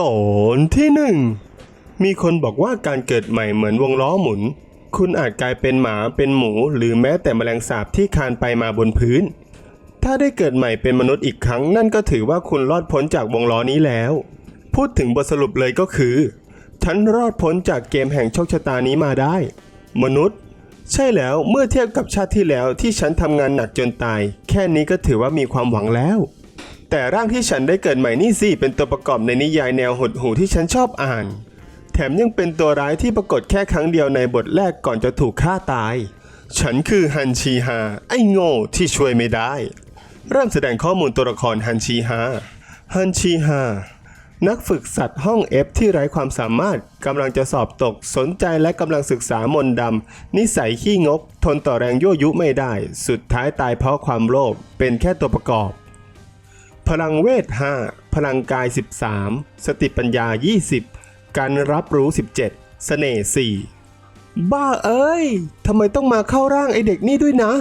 ตอนที่หนึ่งมีคนบอกว่าการเกิดใหม่เหมือนวงล้อหมุน คุณอาจกลายเป็นหมาเป็นหมู หรือแม้แต่แมลงสาบที่คานไปมาบนพื้น ถ้าได้เกิดใหม่เป็นมนุษย์อีกครั้ง นั่นก็ถือว่าคุณรอดพ้นจากวงล้อนี้แล้ว พูดถึงบทสรุปเลยก็คือ ฉันรอดพ้นจากเกมแห่งโชคชะตานี้มาได้ มนุษย์ ใช่แล้วเมื่อเทียบกับชาติที่แล้วที่ฉันทำงานหนักจนตาย แค่นี้ก็ถือว่ามีความหวังแล้ว แต่ร่างที่ฉันได้เกิดใหม่นี่สิเป็นตัวประกอบในนิยายแนวหดหูที่ฉันชอบอ่าน แถมยังเป็นตัวร้ายที่ปรากฏแค่ครั้งเดียวในบทแรกก่อนจะถูกฆ่าตาย ฉันคือฮันชีฮาไอ้โง่ที่ช่วยไม่ได้ เริ่มแสดงข้อมูลตัวละครฮันชีฮาฮันชีฮานักฝึกสัตว์ห้อง F ที่ไร้ความสามารถกำลังจะสอบตกสนใจและกำลังศึกษามนต์ดำนิสัยขี้งก ทนต่อแรงยั่วยุไม่ได้ สุดท้ายตายเพราะความโลภเป็นแค่ตัวประกอบ พลังเวท 5 พลังกาย 13 สติปัญญา 20 การรับรู้ 17 เสน่ห์4บ้าเอ้ยทำไมต้องมาเข้าร่างไอเด็กนี่ด้วยนะ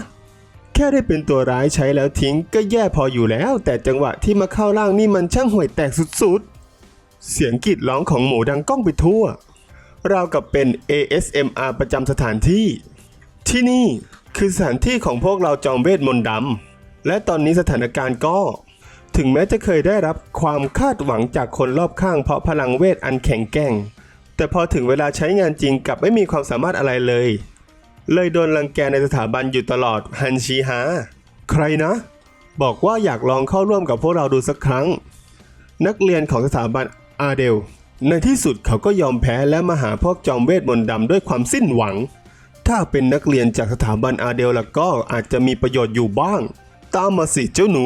แค่ได้เป็นตัวร้ายใช้แล้วทิ้งก็แย่พออยู่แล้ว แต่จังหวะที่มาเข้าร่างนี่มันช่างห่วยแตกสุดๆ เสียงกรีดร้องของหมูดังก้องไปทั่ว ราวกับเป็น ASMR ประจำสถานที่ ที่นี่คือสถานที่ของพวกเราจอมเวทมนต์ดำและตอนนี้สถานการณ์ก็ ถึงแม้จะเคยได้รับความคาดหวังจากคนรอบข้างเพราะพลังเวทอันแข็งแกร่ง แต่พอถึงเวลาใช้งานจริงกลับไม่มีความสามารถอะไรเลย เลยโดนรังแกในสถาบันอยู่ตลอดฮันชีฮาใครนะ บอกว่าอยากลองเข้าร่วมกับพวกเราดูสักครั้ง นักเรียนของสถาบันอาเดล ในที่สุดเขาก็ยอมแพ้และมาหาพวกจอมเวทมนต์ดำด้วยความสิ้นหวัง ถ้าเป็นนักเรียนจากสถาบันอาเดลแล้วก็อาจจะมีประโยชน์อยู่บ้าง ตามมาสิเจ้าหนู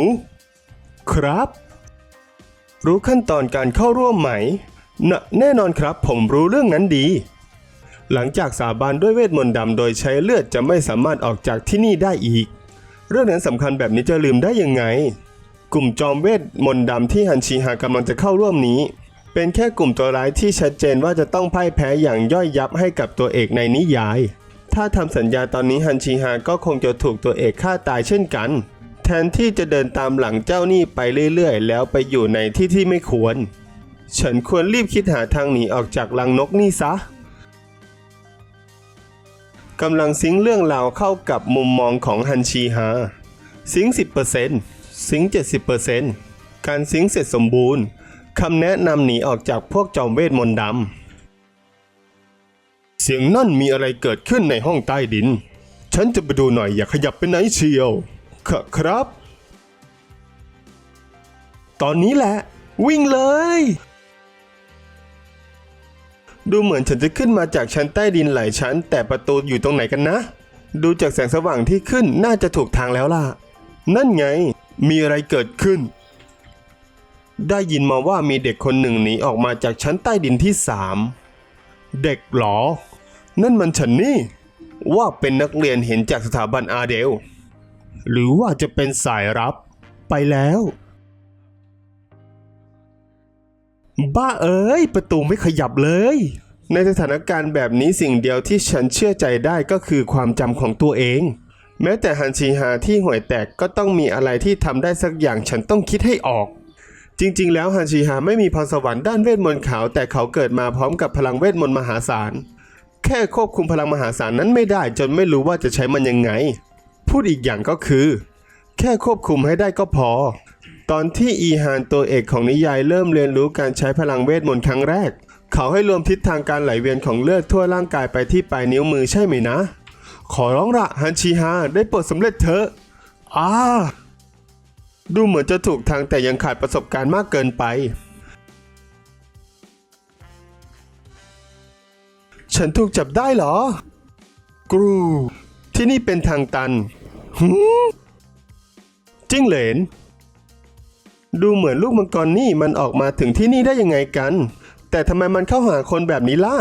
ครับ รู้ขั้นตอนการเข้าร่วมไหมนแน่นอนครับผมรู้เรื่องนั้นดี หลังจากสาบานด้วยเวทมนต์ดำโดยใช้เลือดจะไม่สามารถออกจากที่นี่ได้อีก เรื่องนั้นสำคัญแบบนี้จะลืมได้ยังไง กลุ่มจอมเวทมนต์ดำที่ฮันชีฮากำลังจะเข้าร่วมนี้ เป็นแค่กลุ่มตัวร้ายที่ชัดเจนว่าจะต้องพ่ายแพ้อย่างย่อยยับให้กับตัวเอกในนิยาย ถ้าทำสัญญาตอนนี้ฮันชีฮาก็คงจะถูกตัวเอกฆ่าตายเช่นกัน แทนที่จะเดินตามหลังเจ้านี่ไปเรื่อยๆ แล้วไปอยู่ในที่ที่ไม่ควร ฉันควรรีบคิดหาทางหนีออกจากรังนกนี่ซะกำลังซิงเรื่องราวเข้ากับมุมมองของฮันชีฮาซิงค์10%ซิงค์70%การซิงเสร็จสมบูรณ์คำแนะนำหนีออกจากพวกจอมเวทมนต์ดำเสียงนั่นมีอะไรเกิดขึ้นในห้องใต้ดิน ฉันจะไปดูหน่อยอย่าขยับไปไหนเชียว คครับ ตอนนี้แหละ วิ่งเลย ดูเหมือนฉันจะขึ้นมาจากชั้นใต้ดินหลายชั้น แต่ประตูอยู่ตรงไหนกันนะ ดูจากแสงสว่างที่ขึ้นน่าจะถูกทางแล้วล่ะ นั่นไง มีอะไรเกิดขึ้น ได้ยินมาว่ามีเด็กคนหนึ่งหนีออกมาจากชั้นใต้ดินที่สามเด็กหรอ นั่นมันฉันนี่ ว่าเป็นนักเรียนเห็นจากสถาบันอาเดล หรือว่าจะเป็นสายรับไปแล้ว บ้าเอ้ย ประตูไม่ขยับเลย ในสถานการณ์แบบนี้สิ่งเดียวที่ฉันเชื่อใจได้ก็คือความจำของตัวเอง แม้แต่ฮันชีฮาที่ห่วยแตกก็ต้องมีอะไรที่ทำได้สักอย่างฉันต้องคิดให้ออกจริง ๆ แล้วฮันชีฮาไม่มีพรสวรรค์ด้านเวทมนต์ขาว แต่เขาเกิดมาพร้อมกับพลังเวทมนต์มหาศาล แค่ควบคุมพลังมหาศาลนั้นไม่ได้จนไม่รู้ว่าจะใช้มันยังไง พูดอีกอย่างก็คือ แค่ควบคุมให้ได้ก็พอ ตอนที่อีฮานตัวเอกของนิยายเริ่มเรียนรู้การใช้พลังเวทมนต์ครั้งแรก เขาให้รวมทิศทางการไหลเวียนของเลือดทั่วร่างกายไปที่ปลายนิ้วมือใช่ไหมนะ ขอร้องละฮันชีฮาได้โปรดสำเร็จเถอะอ้าดูเหมือนจะถูกทางแต่ยังขาดประสบการณ์มากเกินไป ฉันถูกจับได้เหรอ กรู ที่นี่เป็นทางตัน จิ้งเหลน ดูเหมือนลูกมังกรนี่มันออกมาถึงที่นี่ได้ยังไงกัน แต่ทำไมมันเข้าหาคนแบบนี้ล่ะ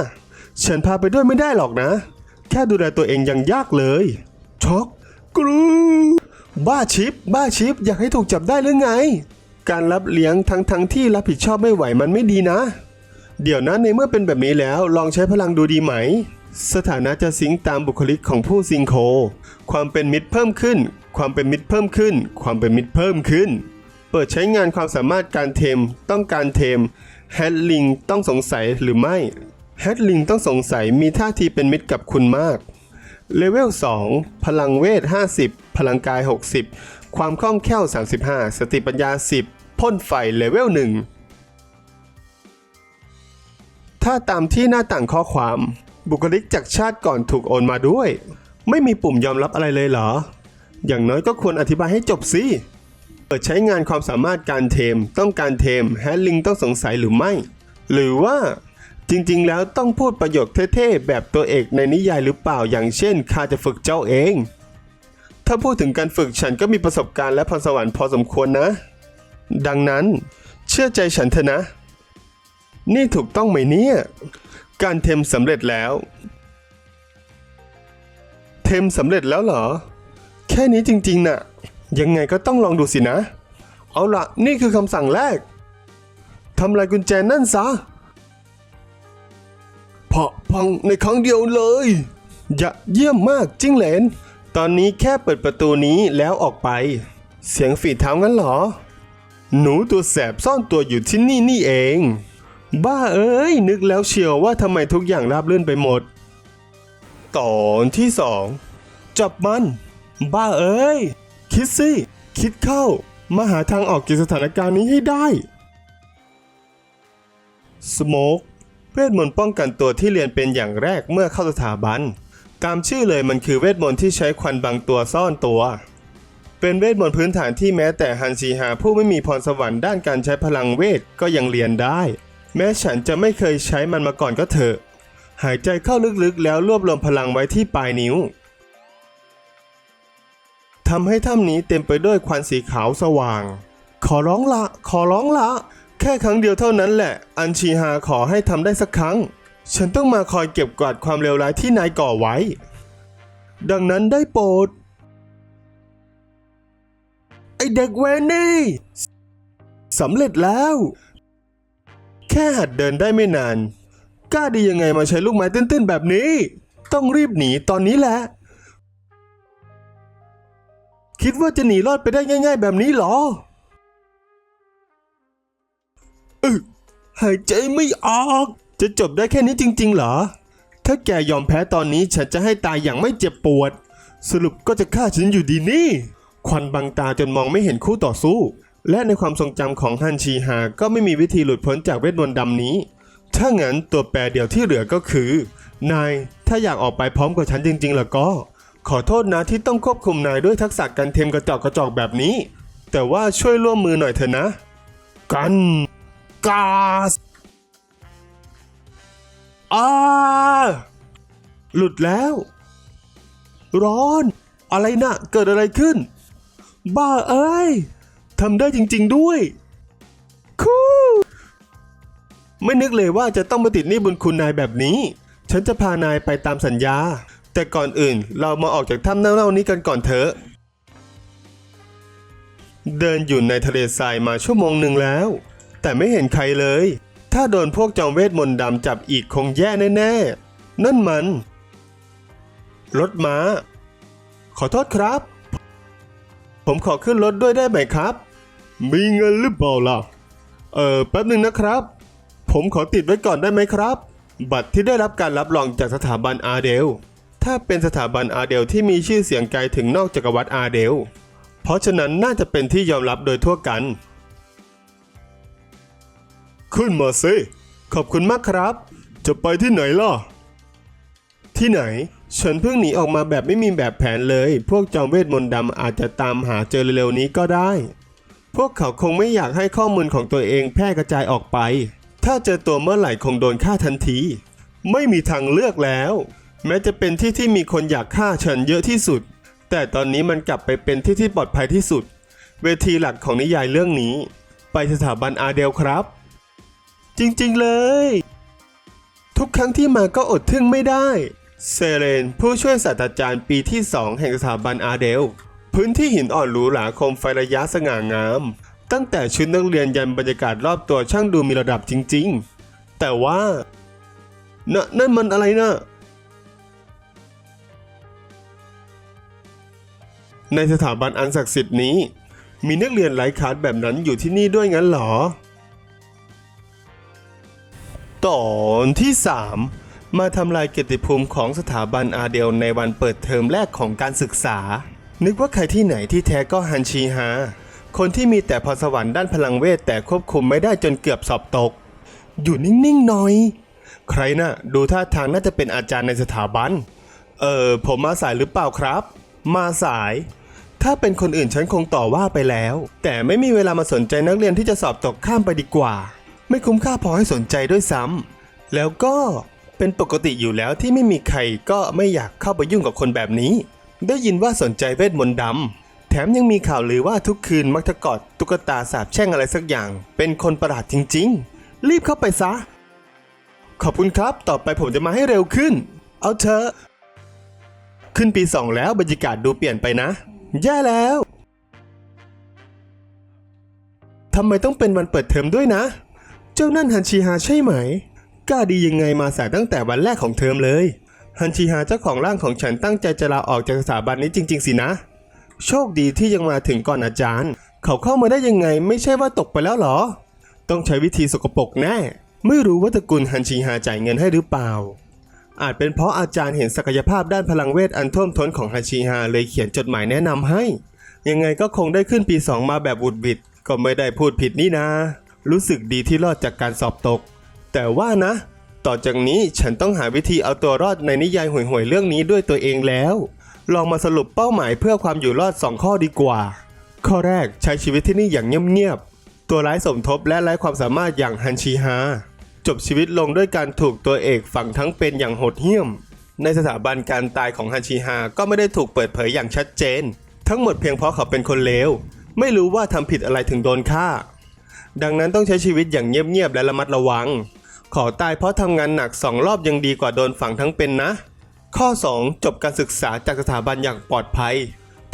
ฉันพาไปด้วยไม่ได้หรอกนะ แค่ดูแลตัวเองยังยากเลย ช็อกกรูบ้าชิป บ้าชิป อยากให้ถูกจับได้หรือไง การรับเลี้ยงทั้งทั้งที่รับผิดชอบไม่ไหวมันไม่ดีนะ เดี๋ยวนะในเมื่อเป็นแบบนี้แล้วลองใช้พลังดูดีไหม สถานะจะสิงตามบุคลิกของผู้สิงโค ความเป็นมิตรเพิ่มขึ้น ความเป็นมิตรเพิ่มขึ้น ความเป็นมิตรเพิ่มขึ้น เปิดใช้งานความสามารถการเทม ต้องการเทมแฮดลิงต้องสงสัยหรือไม่แฮดลิงต้องสงสัยมีท่าทีเป็นมิตรกับคุณมากเลเวล 2 พลังเวท 50 พลังกาย 60 ความคล่องแคล่ว 35 สติปัญญา 10 พ่นไฟเลเวล 1 ถ้าตามที่หน้าต่างข้อความ บุคลิกจากชาติก่อนถูกโอนมาด้วย ไม่มีปุ่มยอมรับอะไรเลยเหรอ อย่างน้อยก็ควรอธิบายให้จบสิเปิดใช้งานความสามารถการเทม ต้องการเทมแฮลิงต้องสงสัยหรือไม่ หรือว่าจริงๆ แล้วต้องพูดประโยคเท่ๆ แบบตัวเอกในนิยายหรือเปล่าอย่างเช่นข้าจะฝึกเจ้าเอง ถ้าพูดถึงการฝึกฉันก็มีประสบการณ์และพรสวรรค์พอสมควรนะ ดังนั้น เชื่อใจฉันเถอะนะ นี่ถูกต้องไหมเนี่ย การเทมสำเร็จแล้ว เทมสำเร็จแล้วเหรอ แค่นี้จริงๆน่ะ ยังไงก็ต้องลองดูสินะ เอาละนี่คือคำสั่งแรกทำลายกุญแจนั่นซะเพาะพังในครั้งเดียวเลยอย่าเยี่ยมมากจิ้งเหลน ตอนนี้แค่เปิดประตูนี้แล้วออกไป เสียงฝีเท้างั้นเหรอ หนูตัวแสบซ่อนตัวอยู่ที่นี่นี่เอง บ้าเอ้ย นึกแล้วเชียวว่าทำไมทุกอย่างราบรื่นไปหมด ตอนที่สองจับมัน บ้าเอ้ย คิดสิคิดเข้า มาหาทางออกจากสถานการณ์นี้ให้ได้ สโมกเวทมนต์ป้องกันตัวที่เรียนเป็นอย่างแรกเมื่อเข้าสถาบัน ตามชื่อเลยมันคือเวทมนต์ที่ใช้ควันบางตัวซ่อนตัว เป็นเวทมนต์พื้นฐานที่แม้แต่ฮันซีฮาผู้ไม่มีพรสวรรค์ด้านการใช้พลังเวทก็ยังเรียนได้ แม้ฉันจะไม่เคยใช้มันมาก่อนก็เถอะ หายใจเข้าลึกๆ แล้วรวบรวมพลังไว้ที่ปลายนิ้วทำให้ถ้ำนี้เต็มไปด้วยควันสีขาวสว่าง ขอร้องละ ขอร้องละ แค่ครั้งเดียวเท่านั้นแหละ อันชีฮาขอให้ทำได้สักครั้ง ฉันต้องมาคอยเก็บกวาดความเลวร้ายที่นายก่อไว้ ดังนั้นได้โปรด ไอเด็กเวนนี่สำเร็จแล้ว แค่หัดเดินได้ไม่นาน กล้าดียังไงมาใช้ลูกไม้ตื้นๆแบบนี้ ต้องรีบหนีตอนนี้แหละ คิดว่าจะหนีรอดไปได้ง่าย ๆ แบบนี้เหรออึหายใจไม่ออก จะจบได้แค่นี้จริง ๆ เหรอ ถ้าแกยอมแพ้ตอนนี้ฉันจะให้ตายอย่างไม่เจ็บปวด สรุปก็จะฆ่าฉันอยู่ดีนี่ ควันบังตาจนมองไม่เห็นคู่ต่อสู้ และในความทรงจำของฮันชีฮาก็ไม่มีวิธีหลุดพ้นจากเวทมนต์ดำนี้ ถ้างั้นตัวแปรเดียวที่เหลือก็คือ นายถ้าอยากออกไปพร้อมกับฉันจริงๆ แล้วก็ ขอโทษนะที่ต้องควบคุมนายด้วยทักษะการเทมกระจอกกระจอกแบบนี้ แต่ว่าช่วยร่วมมือหน่อยเถอะนะ กันกาสอาหลุดแล้ว ร้อน อะไรนะเกิดอะไรขึ้น บ้าเอ้ย ทำได้จริง ๆ ด้วย คูไม่นึกเลยว่าจะต้องมาติดหนี้บุญคุณนายแบบนี้ ฉันจะพานายไปตามสัญญา แต่ก่อนอื่นเรามาออกจากถ้ำเน่าๆนี้กันก่อนเถอะ เดินอยู่ในทะเลทรายมาชั่วโมงหนึ่งแล้ว แต่ไม่เห็นใครเลย ถ้าโดนพวกจอมเวทมนต์ดำจับอีกคงแย่แน่ๆ นั่นมัน รถม้า ขอโทษครับ ผมขอขึ้นรถด้วยได้ไหมครับ มีเงินหรือเปล่าล่ะ เออแป๊บหนึ่งนะครับ ผมขอติดไว้ก่อนได้ไหมครับ บัตรที่ได้รับการรับรองจากสถาบันอาเดล ถ้าเป็นสถาบันอาเดลที่มีชื่อเสียงไกลถึงนอกจักรวรรดิอาเดล เพราะฉะนั้นน่าจะเป็นที่ยอมรับโดยทั่วกัน ขึ้นมาสิขอบคุณมากครับ จะไปที่ไหนล่ะ ที่ไหน ฉันเพิ่งหนีออกมาแบบไม่มีแบบแผนเลย พวกจอมเวทมนต์ดำอาจจะตามหาเจอเร็วๆนี้ก็ได้ พวกเขาคงไม่อยากให้ข้อมูลของตัวเองแพร่กระจายออกไป ถ้าเจอตัวเมื่อไหร่คงโดนฆ่าทันที ไม่มีทางเลือกแล้ว แม้จะเป็นที่ที่มีคนอยากฆ่าฉันเยอะที่สุด แต่ตอนนี้มันกลับไปเป็นที่ที่ปลอดภัยที่สุด เวทีหลักของนิยายเรื่องนี้ ไปสถาบันอาเดลครับ จริงๆเลย ทุกครั้งที่มาก็อดทึ่งไม่ได้ เซเรนผู้ช่วยศาสตราจารย์ปีที่ 2 แห่งสถาบันอาเดล พื้นที่หินอ่อนหรูหราคมไฟระยะสง่างาม ตั้งแต่ชุดนักเรียนยันบรรยากาศรอบตัวช่างดูมีระดับจริงๆ แต่ว่าน่ะนั่นมันอะไรนะในสถาบันอันศักดิ์สิทธิ์นี้ มีนักเรียนไร้คาดแบบนั้นอยู่ที่นี่ด้วยงั้นหรอ ตอนที่ 3 มาทำลายเกียรติภูมิของสถาบันอาเดลในวันเปิดเทอมแรกของการศึกษา นึกว่าใครที่ไหนที่แท้ก็ฮันชีฮาคนที่มีแต่พรสวรรค์ด้านพลังเวทแต่ควบคุมไม่ได้จนเกือบสอบตก อยู่นิ่งๆหน่อย ใครน่ะ ดูท่าทางน่าจะเป็นอาจารย์ในสถาบัน เออผมมาสายหรือเปล่าครับ มาสาย ถ้าเป็นคนอื่นฉันคงต่อว่าไปแล้ว แต่ไม่มีเวลามาสนใจนักเรียนที่จะสอบตกข้ามไปดีกว่า ไม่คุ้มค่าพอให้สนใจด้วยซ้ำแล้วก็ เป็นปกติอยู่แล้วที่ไม่มีใครก็ไม่อยากเข้าไปยุ่งกับคนแบบนี้ ได้ยินว่าสนใจเวทมนต์ดำแถมยังมีข่าวลือว่าทุกคืนมักจะกอดตุ๊กตาสาบแช่งอะไรสักอย่าง เป็นคนประหลาดจริง ๆ รีบเข้าไปซะ ขอบคุณครับ ต่อไปผมจะมาให้เร็วขึ้น เอาเถอะขึ้นปีสองแล้วบรรยากาศดูเปลี่ยนไปนะ แย่แล้วทำไมต้องเป็นวันเปิดเทอมด้วยนะ เจ้านั่นฮันชีฮาใช่ไหม กล้าดียังไงมาสายตั้งแต่วันแรกของเทอมเลย ฮันชีฮาเจ้าของร่างของฉันตั้งใจจะลาออกจากสถาบันนี้จริง ๆ สินะ โชคดีที่ยังมาถึงก่อนอาจารย์ เขาเข้ามาได้ยังไงไม่ใช่ว่าตกไปแล้วเหรอ ต้องใช้วิธีสกปรกแน่ ไม่รู้ว่าตระกูลฮันชีฮาจ่ายเงินให้หรือเปล่า อาจเป็นเพราะอาจารย์เห็นศักยภาพด้านพลังเวทอันท่วมท้นของฮันชีฮาเลยเขียนจดหมายแนะนำให้ ยังไงก็คงได้ขึ้นปี2มาแบบบุดบิดก็ไม่ได้พูดผิดนี่นะ รู้สึกดีที่รอดจากการสอบตก แต่ว่านะ ต่อจากนี้ฉันต้องหาวิธีเอาตัวรอดในนิยายห่วยๆเรื่องนี้ด้วยตัวเองแล้ว ลองมาสรุปเป้าหมายเพื่อความอยู่รอด 2 ข้อดีกว่า ข้อแรกใช้ชีวิตที่นี่อย่างเงียบๆตัวร้ายสมทบและไร้ความสามารถอย่างฮันชีฮาจบชีวิตลงด้วยการถูกตัวเอกฝังทั้งเป็นอย่างโหดเหี้ยม ในสถาบันการตายของฮันชิฮาก็ไม่ได้ถูกเปิดเผยอย่างชัดเจน ทั้งหมดเพียงเพราะเขาเป็นคนเลวไม่รู้ว่าทำผิดอะไรถึงโดนฆ่า ดังนั้นต้องใช้ชีวิตอย่างเงียบๆและระมัดระวัง ขอตายเพราะทำงานหนักสองรอบยังดีกว่าโดนฝังทั้งเป็นนะ ข้อ 2 จบการศึกษาจากสถาบันอย่างปลอดภัย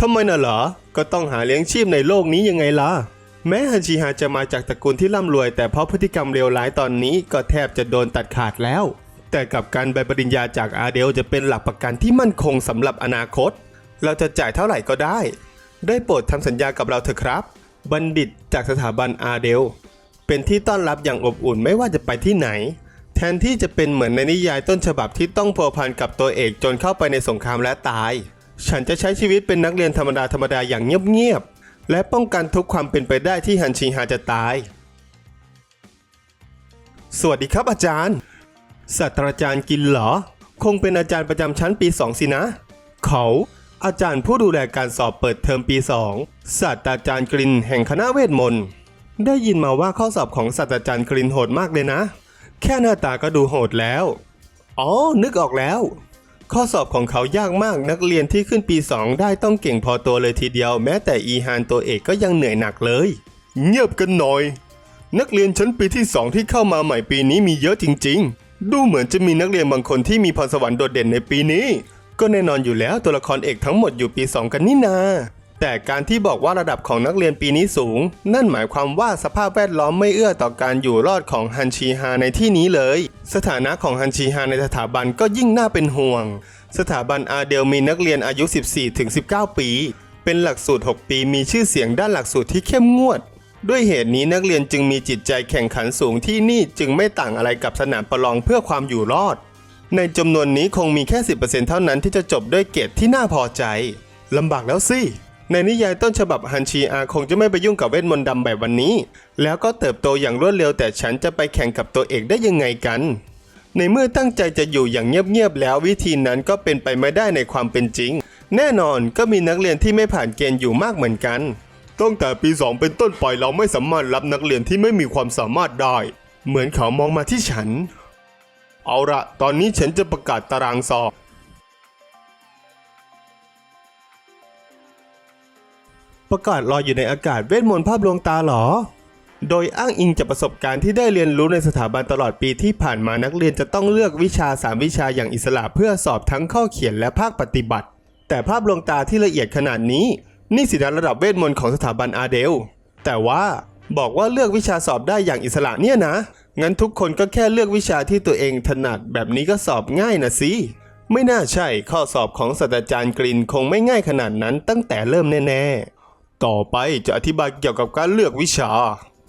ทำไมน่ะเหรอ ก็ต้องหาเลี้ยงชีพในโลกนี้ยังไงล่ะ แม้ฮันชีฮาจะมาจากตระกูลที่ร่ำรวย แต่เพราะพฤติกรรมเลวร้ายตอนนี้ก็แทบจะโดนตัดขาดแล้ว แต่กับการใบปริญญาจากอาเดลจะเป็นหลักประกันที่มั่นคงสำหรับอนาคต เราจะจ่ายเท่าไหร่ก็ได้ ได้โปรดทำสัญญากับเราเถอะครับ บัณฑิตจากสถาบันอาเดล เป็นที่ต้อนรับอย่างอบอุ่นไม่ว่าจะไปที่ไหน แทนที่จะเป็นเหมือนในนิยายต้นฉบับที่ต้องพัวพันกับตัวเอกจนเข้าไปในสงครามและตาย ฉันจะใช้ชีวิตเป็นนักเรียนธรรมดาธรรมดาอย่างเงียบๆและป้องกันทุกความเป็นไปได้ที่ฮันชิงฮาจะตาย สวัสดีครับอาจารย์ศาสตราจารย์กินเหรอ คงเป็นอาจารย์ประจำชั้นปี2สินะ เขาอาจารย์ผู้ดูแลการสอบเปิดเทอมปี 2 ศาสตราจารย์กรินแห่งคณะเวทมนต์ ได้ยินมาว่าข้อสอบของศาสตราจารย์กรินโหดมากเลยนะ แค่หน้าตาก็ดูโหดแล้ว อ๋อ นึกออกแล้ว ข้อสอบของเขายากมากนักเรียนที่ขึ้นปี 2 ได้ต้องเก่งพอตัวเลยทีเดียว แม้แต่อีฮานตัวเอกก็ยังเหนื่อยหนักเลย เงียบกันหน่อย นักเรียนชั้นปีที่ 2 ที่เข้ามาใหม่ปีนี้มีเยอะจริง ๆ ดูเหมือนจะมีนักเรียนบางคนที่มีพรสวรรค์โดดเด่นในปีนี้ ก็แน่นอนอยู่แล้วตัวละครเอกทั้งหมดอยู่ปี 2 กันนี่นา แต่การที่บอกว่าระดับของนักเรียนปีนี้สูง นั่นหมายความว่าสภาพแวดล้อมไม่เอื้อต่อการอยู่รอดของฮันชีฮาในที่นี้เลย สถานะของฮันชีฮาในสถาบันก็ยิ่งน่าเป็นห่วง สถาบันอาเดลมีนักเรียนอายุ 14-19 ปี เป็นหลักสูตร 6 ปีมีชื่อเสียงด้านหลักสูตรที่เข้มงวด ด้วยเหตุนี้นักเรียนจึงมีจิตใจแข่งขันสูงที่นี่จึงไม่ต่างอะไรกับสนามประลองเพื่อความอยู่รอด ในจำนวนนี้คงมีแค่ 10%เท่านั้นที่จะจบด้วยเกรดที่น่าพอใจลำบากแล้วสิ ในนิยายต้นฉบับฮันชีอาคงจะไม่ไปยุ่งกับเวทมนต์ดำแบบวันนี้ แล้วก็เติบโตอย่างรวดเร็วแต่ฉันจะไปแข่งกับตัวเอกได้ยังไงกัน ในเมื่อตั้งใจจะอยู่อย่างเงียบๆแล้ววิธีนั้นก็เป็นไปไม่ได้ในความเป็นจริง แน่นอนก็มีนักเรียนที่ไม่ผ่านเกณฑ์อยู่มากเหมือนกันตั้งแต่ปี 2 เป็นต้นไปเราไม่สามารถรับนักเรียนที่ไม่มีความสามารถได้ เหมือนเขามองมาที่ฉัน เอาละตอนนี้ฉันจะประกาศตารางสอบ ประกาศลอยอยู่ในอากาศเวทมนต์ภาพลวงตาเหรอ โดยอ้างอิงจากประสบการณ์ที่ได้เรียนรู้ในสถาบันตลอดปีที่ผ่านมานักเรียนจะต้องเลือกวิชา 3 วิชาอย่างอิสระเพื่อสอบทั้งข้อเขียนและภาคปฏิบัติ แต่ภาพลวงตาที่ละเอียดขนาดนี้ นี่สินะระดับเวทมนต์ของสถาบันอาเดล แต่ว่าบอกว่าเลือกวิชาสอบได้อย่างอิสระเนี่ยนะ งั้นทุกคนก็แค่เลือกวิชาที่ตัวเองถนัดแบบนี้ก็สอบง่ายนะสิไม่น่าใช่ข้อสอบของศาสตราจารย์กรินคงไม่ง่ายขนาดนั้นตั้งแต่เริ่มแน่ๆ ต่อไปจะอธิบายเกี่ยวกับการเลือกวิชา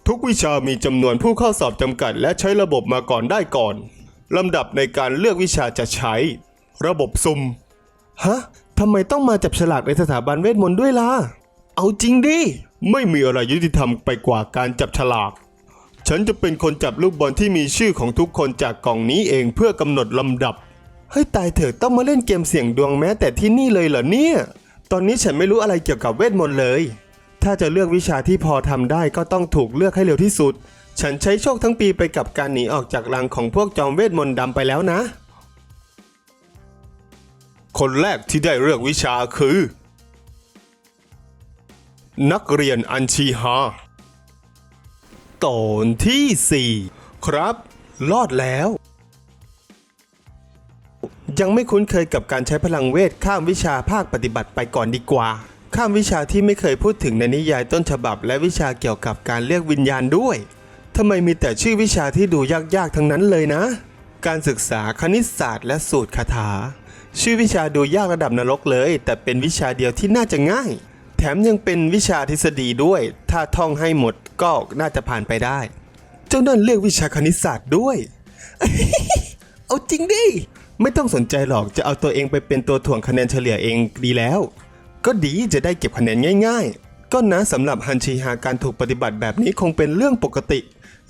ทุกวิชามีจำนวนผู้เข้าสอบจำกัด และใช้ระบบมาก่อนได้ก่อนลำดับในการเลือกวิชาจะใช้ ระบบซุ่มฮะทำไมต้องมาจับฉลากในสถาบันเวทมนต์ด้วยล่ะ เอาจริงดิ ไม่มีอะไรยุติธรรมไปกว่าการจับฉลาก ฉันจะเป็นคนจับลูกบอลที่มีชื่อของทุกคนจากกล่องนี้เองเพื่อกำหนดลำดับเฮ้ยตายเถอะต้องมาเล่นเกมเสี่ยงดวงแม้แต่ที่นี่เลยเหรอเนี่ย ตอนนี้ฉันไม่รู้อะไรเกี่ยวกับเวทมนต์เลย ถ้าจะเลือกวิชาที่พอทำได้ก็ต้องถูกเลือกให้เร็วที่สุด ฉันใช้โชคทั้งปีไปกับการหนีออกจากรังของพวกจอมเวทมนต์ดำไปแล้วนะ คนแรกที่ได้เลือกวิชาคือ นักเรียนอัญชีฮาตอนที่ 4 ครับ รอดแล้ว ยังไม่คุ้นเคยกับการใช้พลังเวทข้ามวิชาภาคปฏิบัติไปก่อนดีกว่า ข้ามวิชาที่ไม่เคยพูดถึงในนิยายต้นฉบับ และวิชาเกี่ยวกับการเรียกวิญญาณด้วยทำไมมีแต่ชื่อวิชาที่ดูยากๆทั้งนั้นเลยนะ การศึกษาคณิตศาสตร์และสูตรคาถา ชื่อวิชาดูยากระดับนรกเลย แต่เป็นวิชาเดียวที่น่าจะง่าย แถมยังเป็นวิชาทฤษฎีด้วย ถ้าท่องให้หมดก็น่าจะผ่านไปได้ เจ้านั่นเลือกวิชาคณิตศาสตร์ด้วย เอาจริงดิ ไม่ต้องสนใจหรอกจะเอาตัวเองไปเป็นตัวถ่วงคะแนนเฉลี่ยเองดีแล้ว ก็ดีจะได้เก็บคะแนนง่ายๆ ก็นะสำหรับฮันชีฮาการถูกปฏิบัติแบบนี้คงเป็นเรื่องปกติ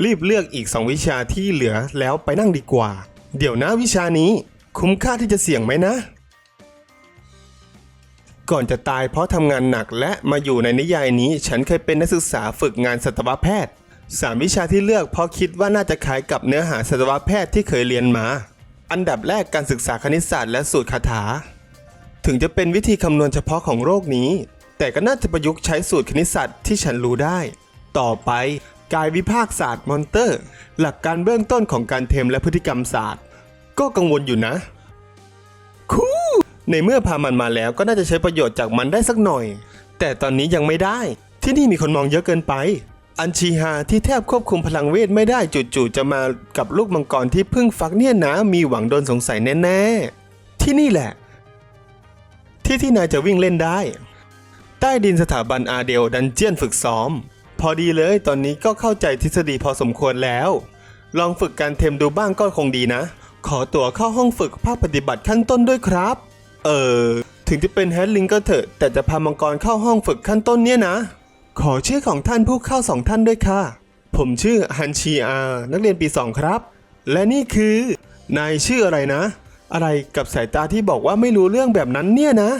รีบเลือกอีก 2 วิชาที่เหลือแล้วไปนั่งดีกว่า เดี๋ยวนะวิชานี้ คุ้มค่าที่จะเสี่ยงไหมนะ ก่อนจะตายเพราะทำงานหนักและมาอยู่ในนิยายนี้ ฉันเคยเป็นนักศึกษาฝึกงานสัตวแพทย์สามวิชาที่เลือกเพราะคิดว่าน่าจะคล้ายกับเนื้อหาสัตวแพทย์ที่เคยเรียนมา อันดับแรกการศึกษาคณิตศาสตร์และสูตรคาถา ถึงจะเป็นวิธีคำนวณเฉพาะของโรคนี้ แต่ก็น่าจะประยุกต์ใช้สูตรคณิตศาสตร์ที่ฉันรู้ได้ ต่อไปกายวิภาคศาสตร์มอนเตอร์ หลักการเบื้องต้นของการเทมและพฤติกรรมศาสตร์ ก็กังวลอยู่นะคูในเมื่อพามันมาแล้วก็น่าจะใช้ประโยชน์จากมันได้สักหน่อย แต่ตอนนี้ยังไม่ได้ ที่นี่มีคนมองเยอะเกินไป อัญชีฮาที่แทบควบคุมพลังเวทไม่ได้จู่ๆจะมากับลูกมังกรที่เพิ่งฟักเนี่ยนะ มีหวังโดนสงสัยแน่ๆที่นี่แหละ ที่ที่นายจะวิ่งเล่นได้ ใต้ดินสถาบันอาเดลดันเจียนฝึกซ้อม พอดีเลยตอนนี้ก็เข้าใจทฤษฎีพอสมควรแล้ว ลองฝึกการเทมดูบ้างก็คงดีนะ ขอตั๋วเข้าห้องฝึกภาคปฏิบัติขั้นต้นด้วยครับ เออ ถึงจะเป็นแฮดลิงก็เถอะ แต่จะพามังกรเข้าห้องฝึกขั้นต้นเนี่ยนะ ขอชื่อของท่านผู้เข้าสองท่านด้วยค่ะ ผมชื่อฮันชีอา นักเรียนปีสองครับ และนี่คือนายชื่ออะไรนะ อะไรกับสายตาที่บอกว่าไม่รู้เรื่องแบบนั้นเนี่ยนะ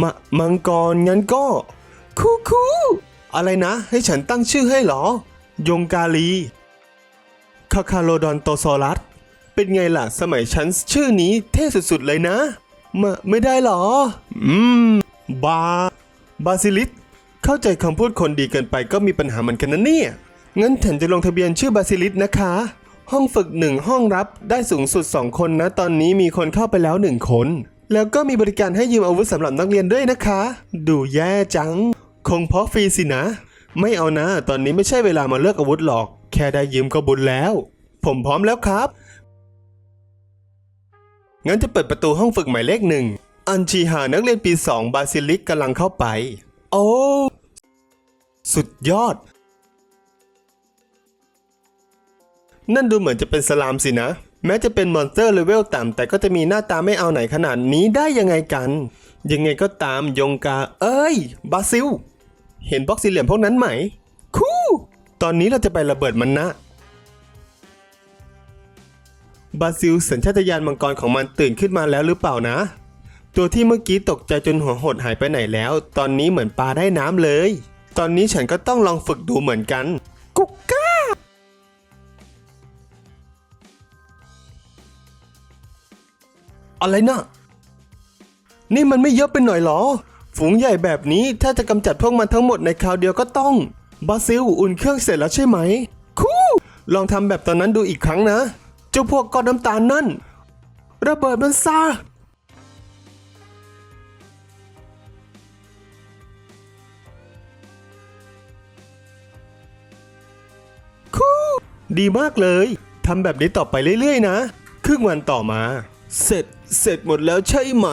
มะมังกรงั้นก็ คูคูอะไรนะ ให้ฉันตั้งชื่อให้เหรอ ยงกาลี คาคาโลดอนโตโซลัส เป็นไงล่ะ สมัยฉันชื่อนี้เท่สุดๆเลยนะ มาไม่ได้เหรอ อืม บา บาซิลิส เข้าใจคำพูดคนดีเกินไปก็มีปัญหาเหมือนกันนะเนี่ย งั้นฉันจะลงทะเบียนชื่อบาซิลิสนะคะ ห้องฝึกหนึ่งห้องรับได้สูงสุด 2 คนนะ ตอนนี้มีคนเข้าไปแล้ว 1 คน แล้วก็มีบริการให้ยืมอาวุธสำหรับนักเรียนด้วยนะคะ ดูแย่จัง คงเพราะฟรีสินะ ไม่เอานะ ตอนนี้ไม่ใช่เวลามาเลือกอาวุธหรอก แค่ได้ยืมก็บุญแล้ว ผมพร้อมแล้วครับ งั้นจะเปิดประตูห้องฝึกหมายเลขหนึ่ง อันชีหานักเรียนปีสองบาซิลิกกำลังเข้าไป โอ้ สุดยอด นั่นดูเหมือนจะเป็นสลามสินะ แม้จะเป็นมอนสเตอร์เลเวลต่ำแต่ก็จะมีหน้าตาไม่เอาไหนขนาดนี้ได้ยังไงกัน ยังไงก็ตามยงกา เอ้ยบาซิล เห็นบล็อกสีเหลี่ยมพวกนั้นไหม คู่ ตอนนี้เราจะไประเบิดมันนะ บาซิลสัญชาตญาณมังกรของมันตื่นขึ้นมาแล้วหรือเปล่านะ ตัวที่เมื่อกี้ตกใจจนหัวหดหายไปไหนแล้ว ตอนนี้เหมือนปลาได้น้ำเลย ตอนนี้ฉันก็ต้องลองฝึกดูเหมือนกัน กุ๊กก้า อะไรนะนี่มันไม่เยอะไปหน่อยเหรอ ฝูงใหญ่แบบนี้ถ้าจะกำจัดพวกมันทั้งหมดในคราวเดียวก็ต้องบราซิลอุ่นเครื่องเสร็จแล้วใช่ไหม คู่ ลองทำแบบตอนนั้นดูอีกครั้งนะ เจ้าพวกก้อนน้ำตาลนั่น ระเบิดมันซาคูดีมากเลย ทำแบบนี้ต่อไปเรื่อยๆ นะ ครึ่งวันต่อมา เสร็จ เสร็จหมดแล้วใช่ไหม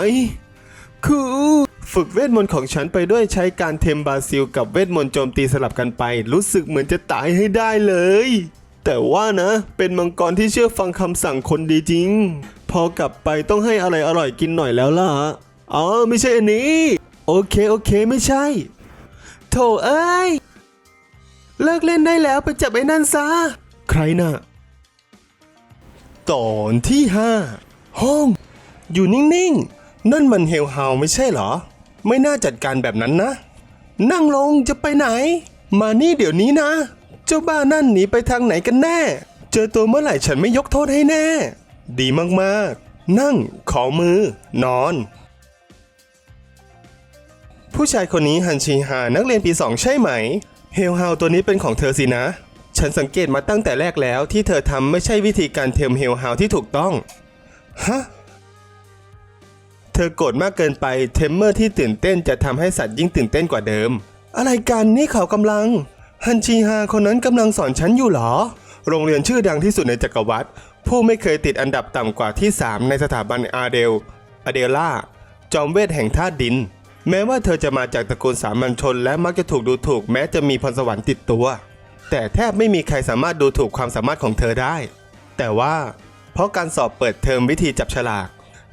คือ ฝึกเวทมนต์ของฉันไปด้วยใช้การเทมบาซิลกับเวทมนต์โจมตีสลับกันไป รู้สึกเหมือนจะตายให้ได้เลย แต่ว่านะ เป็นมังกรที่เชื่อฟังคำสั่งคนดีจริง พอกลับไปต้องให้อะไรอร่อยกินหน่อยแล้วล่ะอ๋อไม่ใช่อันนี้ โอเคโอเคไม่ใช่ โถเอ้ยเลิกเล่นได้แล้วไปจับไอ้นั่นซะ ใครน่ะ ตอนที่ห้าห้อง อยู่นิ่งๆ นั่นมันเฮลฮาไม่ใช่เหรอ ไม่น่าจัดการแบบนั้นนะ นั่งลงจะไปไหน มานี่เดี๋ยวนี้นะ เจ้าบ้านั่นหนีไปทางไหนกันแน่ เจอตัวเมื่อไหร่ฉันไม่ยกโทษให้แน่ ดีมากๆ นั่ง ขอมือ นอน ผู้ชายคนนี้ฮันชีฮานักเรียนปีสองใช่ไหม เฮลฮาตัวนี้เป็นของเธอสินะฉันสังเกตมาตั้งแต่แรกแล้วที่เธอทำไม่ใช่วิธีการเทมเฮลฮาวที่ถูกต้อง ฮะ ธอโกรธมากเกินไปเทมเมอร์ที่ตื่นเต้นจะทำให้สัตว์ยิ่งตื่นเต้นกว่าเดิม อะไรกันนี่เขากำลัง ฮันชีฮาคนนั้นกำลังสอนฉันอยู่หรอ โรงเรียนชื่อดังที่สุดในจักรวรรดิผู้ไม่เคยติดอันดับต่ำกว่าที่ 3 ในสถาบันอาเดลอเดล่า จอมเวทแห่งธาตุดิน แม้ว่าเธอจะมาจากตระกูลสามัญชน และมักจะถูกดูถูกแม้จะมีพรสวรรค์ติดตัว แต่แทบไม่มีใครสามารถดูถูกความสามารถของเธอได้ แต่ว่า เพราะการสอบเปิดเทอมวิธีจับฉลาก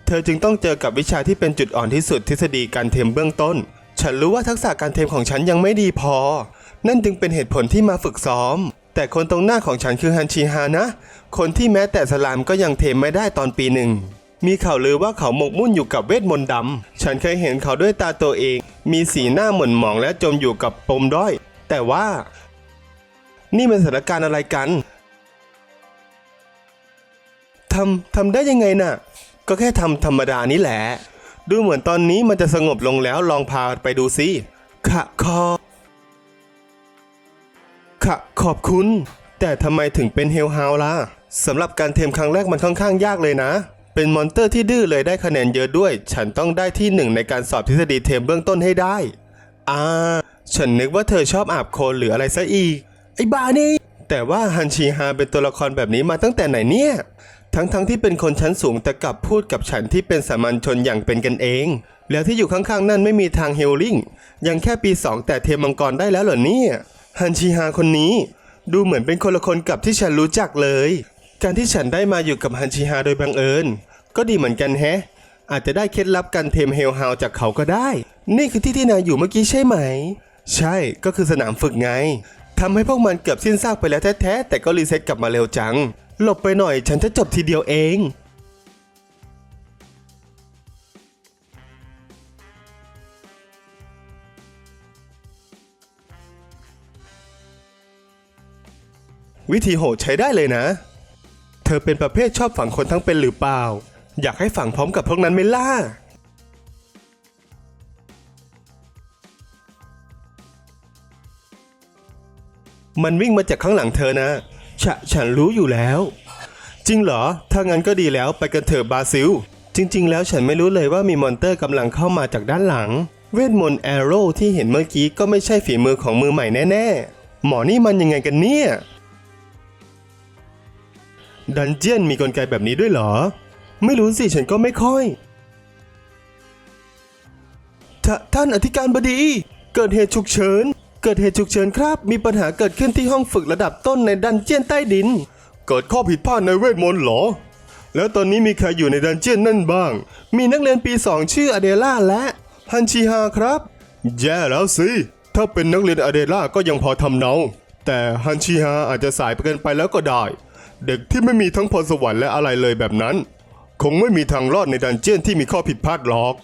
เธอจึงต้องเจอกับวิชาที่เป็นจุดอ่อนที่สุดทฤษฎีการเทมเบื้องต้น ฉันรู้ว่าทักษะการเทมของฉันยังไม่ดีพอ นั่นจึงเป็นเหตุผลที่มาฝึกซ้อม แต่คนตรงหน้าของฉันคือฮันชีฮานะ คนที่แม้แต่สลามก็ยังเทมไม่ได้ตอนปีหนึ่ง มีข่าวลือว่าเขาหมกมุ่นอยู่กับเวทมนต์ดำ ฉันเคยเห็นเขาด้วยตาตัวเอง มีสีหน้าหม่นหมองและจมอยู่กับปมด้อย แต่ว่า นี่มันสถานการณ์อะไรกันทำทำได้ยังไงน่ะ ก็แค่ทำธรรมดานี่แหละ ดูเหมือนตอนนี้มันจะสงบลงแล้วลองพาไปดูสิขะคอขะขอบคุณ แต่ทำไมถึงเป็นเฮลฮาวล่ะสำหรับการเทมครั้งแรกมันค่อนข้างยากเลยนะ เป็นมอนเตอร์ที่ดื้อเลยได้คะแนนเยอะด้วย ฉันต้องได้ที่หนึ่งในการสอบทฤษฎีเทมเบื้องต้นให้ได้ อ่า ฉันนึกว่าเธอชอบอาบโคลนหรืออะไรซะอีก ไอ้บ้านี่ แต่ว่าฮันชีฮาเป็นตัวละครแบบนี้มาตั้งแต่ไหนเนี่ย ทั้งๆทที่เป็นคนชั้นสูงแต่กลับพูดกับฉันที่เป็นสามัญชนอย่างเป็นกันเอง แล้วที่อยู่ข้างๆนั่นไม่มีทางเฮลลิ่งยังแค่ปีสองแต่เทมังกรได้แล้วเหรอเนี่ยฮันชีฮาคนนี้ ดูเหมือนเป็นคนละคนกับที่ฉันรู้จักเลย การที่ฉันได้มาอยู่กับฮันชีฮาโดยบังเอิญ ก็ดีเหมือนกันแฮะ อาจจะได้เคล็ดลับการเทมเฮลฮาวจากเขาก็ได้ นี่คือที่ที่นายอยู่เมื่อกี้ใช่ไหม ใช่ก็คือสนามฝึกไงทำให้พวกมันเกือบสิ้นซากไปแล้วแท้ๆแต่ก็รีเซ็ตกลับมาเร็วจัง หลบไปหน่อยฉันจะจบทีเดียวเอง วิธีโหดใช้ได้เลยนะ เธอเป็นประเภทชอบฝังคนทั้งเป็นหรือเปล่า อยากให้ฝังพร้อมกับพวกนั้นไหมล่ะมันวิ่งมาจากข้างหลังเธอนะ ฉะฉันรู้อยู่แล้ว จริงเหรอ ถ้างั้นก็ดีแล้วไปกันเถอะบาซิล จริง ๆ แล้วฉันไม่รู้เลยว่ามีมอนเตอร์กำลังเข้ามาจากด้านหลัง เวทมนต์แอโร่ที่เห็นเมื่อกี้ก็ไม่ใช่ฝีมือของมือใหม่แน่ ๆ หมอนี่มันยังไงกันเนี่ย ดันเจียนมีกลไกแบบนี้ด้วยเหรอ ไม่รู้สิฉันก็ไม่ค่อยทท่านอธิการบดี เกิดเหตุฉุกเฉิน เกิดเหตุฉุกเฉินครับ มีปัญหาเกิดขึ้นที่ห้องฝึกระดับต้นในดันเจียนใต้ดิน เกิดข้อผิดพลาดในเวทมนต์เหรอ แล้วตอนนี้มีใครอยู่ในดันเจียนนั่นบ้าง มีนักเรียนปีสองชื่ออเดล่าและฮันชิฮาครับ แย่แล้วสิ ถ้าเป็นนักเรียนอเดล่าก็ยังพอทำเนา แต่ฮันชิฮาอาจจะสายไปเกินไปแล้วก็ได้ เด็กที่ไม่มีทั้งพรสวรรค์และอะไรเลยแบบนั้น คงไม่มีทางรอดในดันเจียนที่มีข้อผิดพลาดหรอก